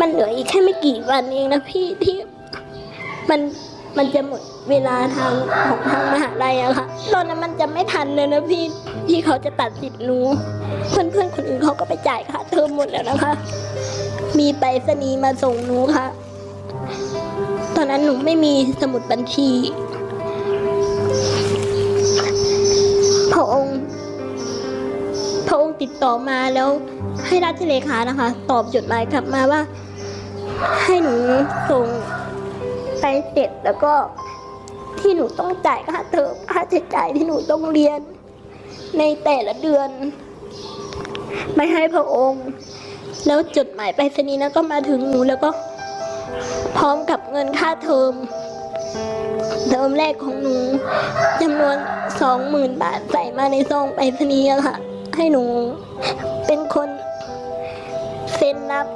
มันเหลืออีกแค่ไม่กี่วันเองนะพี่ที่มันมันจะหมดเวลาทางของทางมหาลัยอะค่ะ ตอนนั้นมันจะไม่ทันเลยนะพี่ที่เขาจะตัดสิทธิ์หนู เพื่อนเพื่อนคนอื่นเขาก็ไปจ่ายค่าเทอมหมดแล้วนะคะ มีไปรษณีย์มาส่งหนูค่ะ ตอนนั้นหนูไม่มีสมุดบัญชีพระองค์ ระองค์ติดต่อมาแล้วให้ราชเลขานะคะ ตอบจดหมายกลับมาว่า ให้หนูส่งไปเสร็จแล้วก็ที่หนูต้องจ่ายค่าเทอมค่าใช้จ่ายที่หนูต้องเรียน ในแต่ละเดือนไม่ให้พระองค์ แล้วจดหมายไปรษณีย์นั้นก็มาถึงหนูแล้วก็พร้อมกับเงินค่าเทอมเทอมแรกของหนูจำนวนสองหมื่นบาทใส่มาในซองไปรษณีย์ค่ะ ให้หนูเป็นคนเซ็นรับ